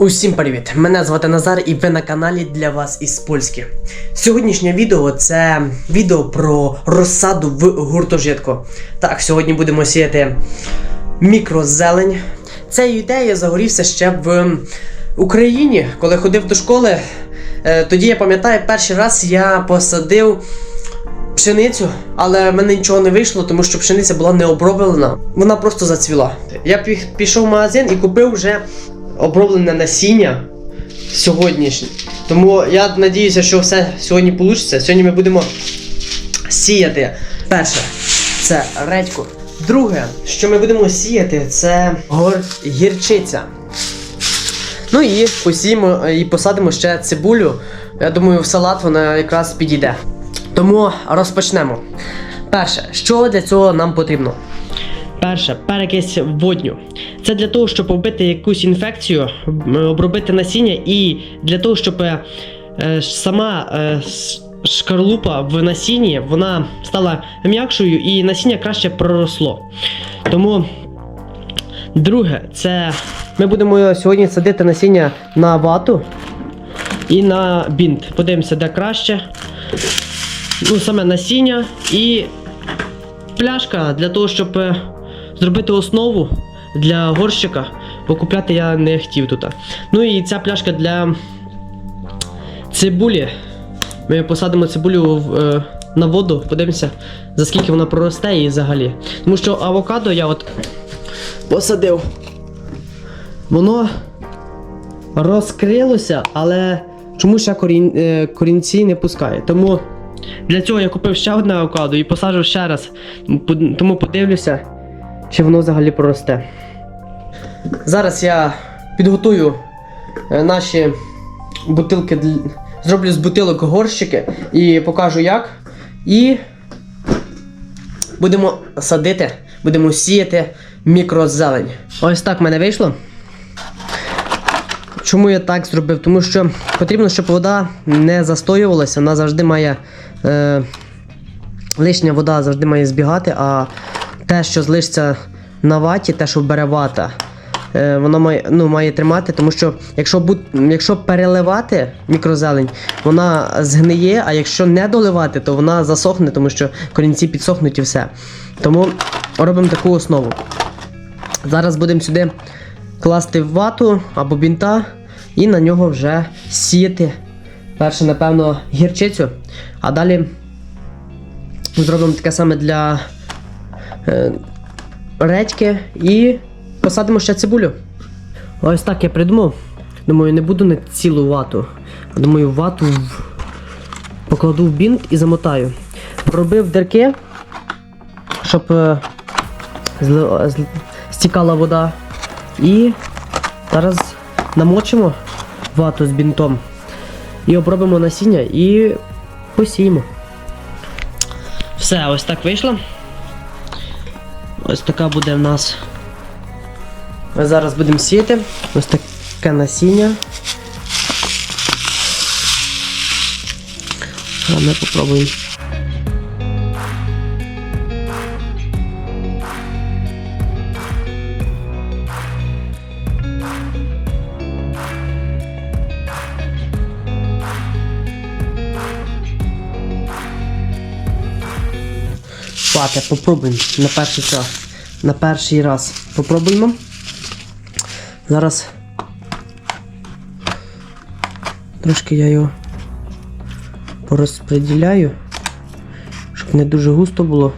Усім привіт! Мене звати Назар і ви на каналі для вас із польськи. Сьогоднішнє відео це відео про розсаду в гуртожитку. Так, сьогодні будемо сіяти мікрозелень. Цією ідеєю загорівся ще в Україні, коли ходив до школи. Е, Тоді я пам'ятаю, перший раз я посадив пшеницю, але в мене нічого не вийшло, тому що пшениця була не оброблена. Вона просто зацвіла. Я пішов в магазин і купив вже оброблене насіння сьогоднішнє. Тому я надіюся, що все сьогодні вийде. Сьогодні ми будемо сіяти. Перше, це редьку. Друге, що ми будемо сіяти, це гор... гірчиця. Ну і посіємо і посадимо ще цибулю. Я думаю, в салат вона якраз підійде. Тому розпочнемо. Перше, що для цього нам потрібно? Перше, перекись водню. Це для того, щоб вбити якусь інфекцію, обробити насіння, і для того, щоб е, сама е, шкарлупа в насінні вона стала м'якшою і насіння краще проросло. Тому друге, це ми будемо сьогодні садити насіння на вату і на бінт. Подивимося, де краще. Ну, саме насіння і пляшка для того, щоб е, зробити основу для горщика. Бо купляти я не хотів тут. Ну і ця пляшка для цибулі. Ми посадимо цибулю в, е, на воду, подивимося, за скільки вона проросте і взагалі. Тому що авокадо я от посадив. Воно розкрилося, але чомусь ще корін, е, корінці не пускає. Тому для цього я купив ще одне авокадо і посаджу ще раз. Тому подивлюся, чи воно взагалі проросте. Зараз я підготую е, наші бутилки, зроблю з бутилок горщики і покажу як. І будемо садити, будемо сіяти мікрозелень. Ось так в мене вийшло. Чому я так зробив? Тому що потрібно, щоб вода не застоювалася, вона завжди має. Е, лишня вода завжди має збігати, а те, що залишиться на ваті, те, що бере вата, е, воно має, ну, має тримати, тому що якщо, бу, якщо переливати мікрозелень, вона згниє, а якщо не доливати, то вона засохне, тому що корінці підсохнуть і все. Тому робимо таку основу. Зараз будемо сюди класти вату або бінта і на нього вже сіяти. Перше, напевно, гірчицю, а далі зробимо таке саме для редьки і посадимо ще цибулю. Ось так я придумав. Думаю, не буду на цілу вату. Думаю, вату покладу в бінт і замотаю. Проробив дирки, щоб е, зл- стікала вода. І зараз намочимо вату з бінтом. І обробимо насіння і посіємо. Все, ось так вийшло. Ось така буде в нас. Ми зараз будемо сіяти. Ось таке насіння. А ми попробуємо. Пате, попробуємо на перший час. На перший раз. Попробуємо. Зараз. Трошки я його порозподіляю, щоб не дуже густо було.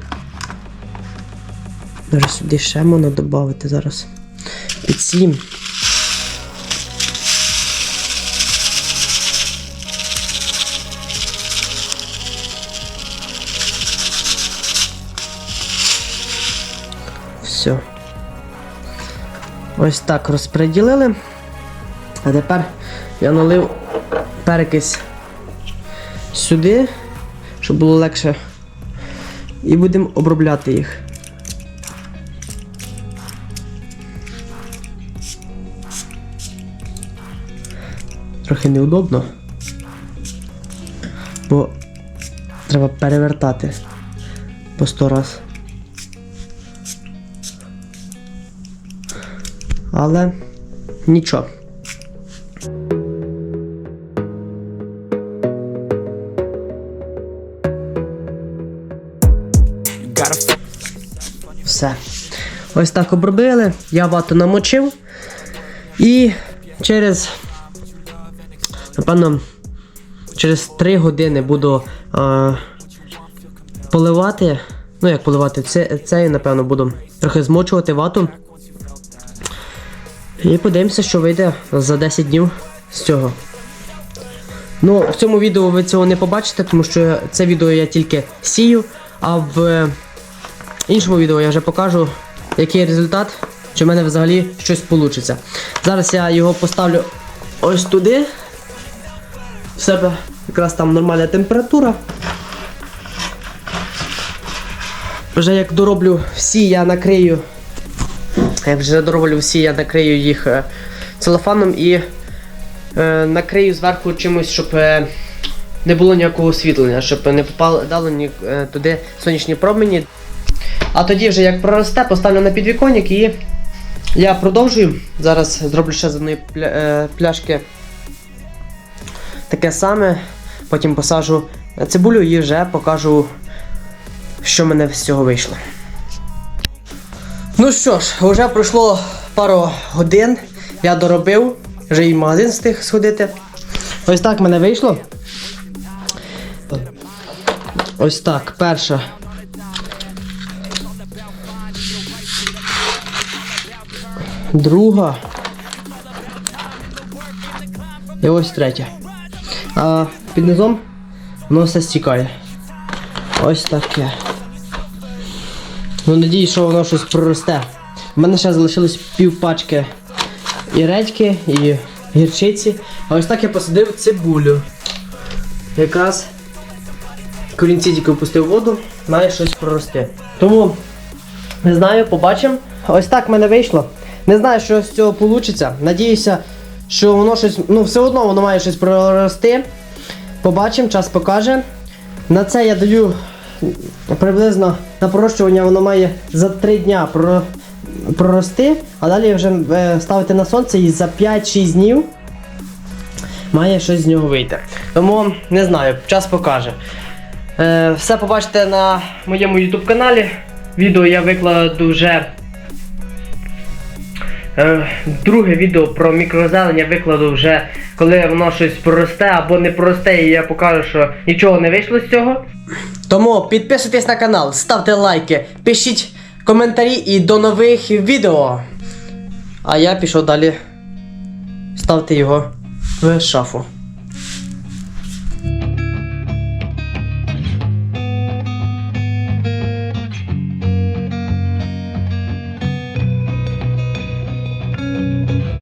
Зараз сюди ще можна додати зараз. Під сім. Все. Ось так розподілили. А тепер я налив перекись сюди, щоб було легше. І будемо обробляти їх. Трохи неудобно, бо треба перевертати по сто раз. але нічого. Все. Ось так обробили, я вату намочив. І через, напевно, через 3 години буду а, поливати. Ну, як поливати, це, це напевно, буду трохи змочувати вату. І подивимося, що вийде за 10 днів з цього. Ну, в цьому відео ви цього не побачите, тому що це відео я тільки сію, а в іншому відео я вже покажу, який результат, чи в мене взагалі щось вийде. Зараз я його поставлю ось туди. В себе якраз там нормальна температура. Вже як дороблю всі, я накрию. Як вже дороблю всі, я накрию їх е, целофаном і е, накрию зверху чимось, щоб е, не було ніякого освітлення, щоб не попадало ні, е, туди сонячні промені. А тоді вже як проросте, поставлю на підвіконник і я продовжую. Зараз зроблю ще з одної е, пляшки таке саме. Потім посажу цибулю і вже покажу, що в мене з цього вийшло. Ну що ж, вже пройшло пару годин. Я доробив, вже і в магазин встиг сходити. Ось так в мене вийшло. Ось так, перша. Друга. І ось третя. А під низом воно все стікає. Ось таке. Ну, надіюсь, що воно щось проросте. У мене ще залишилось пів пачки і редьки, і гірчиці. А ось так я посадив цибулю. Якраз корінці тільки впустив воду, має щось прорости. Тому не знаю, побачимо. Ось так в мене вийшло. Не знаю, що з цього вийде. Надіюся, що воно щось. Ну, все одно воно має щось прорости. Побачимо, час покаже. На це я даю приблизно на пророщування воно має за 3 дня прорости, а далі вже е, ставити на сонце і за 5-6 днів має щось з нього вийти. Тому не знаю, час покаже. Е, все побачите на моєму YouTube каналі. Відео я викладу вже. Е, Друге відео про мікрозелення викладу вже, коли воно щось проросте або не проросте, і я покажу, що нічого не вийшло з цього. Тому підписуйтесь на канал, ставте лайки, пишіть коментарі і до нових відео. А я пішов далі Ставте його в шафу.